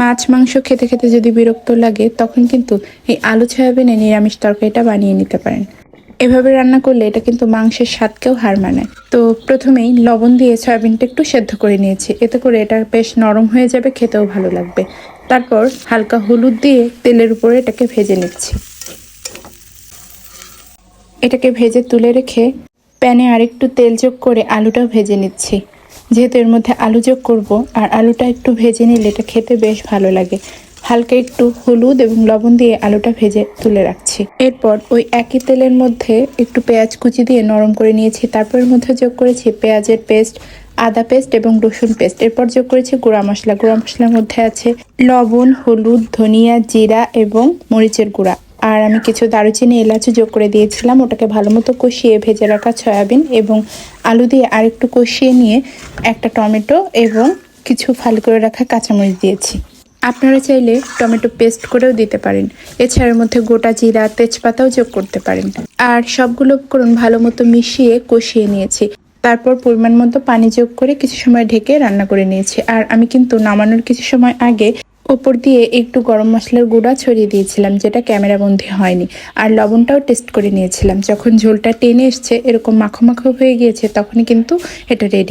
মাছ, মাংস খেতে খেতে যদি বিরক্ত লাগে, তখন কিন্তু এই আলু, সয়াবিনে নিরামিষ তরকারিটা বানিয়ে নিতে পারেন। এভাবে রান্না করলে এটা কিন্তু মাংসের স্বাদকেও হার মানায়। তো প্রথমেই লবণ দিয়ে সয়াবিনটা একটু সেদ্ধ করে নিয়েছি। এতে করে এটা বেশ নরম হয়ে যাবে, খেতেও ভালো লাগবে। তারপর হালকা হলুদ দিয়ে তেলের উপরে এটাকে ভেজে নিচ্ছি। এটাকে ভেজে তুলে রেখে প্যানে আরেকটু তেল যোগ করে আলুটাও ভেজে নিচ্ছি। যেহেতু এর মধ্যে আলু যোগ করব, আর আলুটা একটু ভেজে নিলে এটা খেতে বেশ ভালো লাগে। হালকা একটু হলুদ এবং লবণ দিয়ে আলুটা ভেজে তুলে রাখছি। এরপর ওই একই তেলের মধ্যে একটু পেঁয়াজ কুচি দিয়ে নরম করে নিয়েছি। তারপর এর মধ্যে যোগ করেছি পেঁয়াজের পেস্ট, আদা পেস্ট এবং রসুন পেস্ট। এরপর যোগ করেছি গুঁড়া মশলা। গুঁড়া মশলার মধ্যে আছে লবণ, হলুদ, ধনিয়া, জিরা এবং মরিচের গুঁড়া। আর আমি কিছু দারুচিনি এলাচও যোগ করে দিয়েছিলাম। ওটাকে ভালো মতো কষিয়ে ভেজে রাখা সয়াবিন এবং আলু দিয়ে আরেকটু কষিয়ে নিয়ে একটা টমেটো এবং কিছু ফাল করে রাখা কাঁচামরিচ দিয়েছি। আপনারা চাইলে টমেটো পেস্ট করেও দিতে পারেন। এছাড়ার মধ্যে গোটা জিরা, তেজপাতাও যোগ করতে পারেন। আর সবগুলো উপকরণ ভালো মতো মিশিয়ে কষিয়ে নিয়েছি। তারপর পরিমাণ মতো পানি যোগ করে কিছু সময় ঢেকে রান্না করে নিয়েছি। আর আমি কিন্তু নামানোর কিছু সময় আগে ওপর দিয়ে একটু গরম মশলার গুঁড়া ছড়িয়ে দিয়েছিলাম, যেটা ক্যামেরাবন্দি হয়নি। আর লবণটাও টেস্ট করে নিয়েছিলাম। যখন ঝোলটা টেনে এসছে, এরকম মাখো মাখো হয়ে গিয়েছে, তখনই কিন্তু এটা রেডি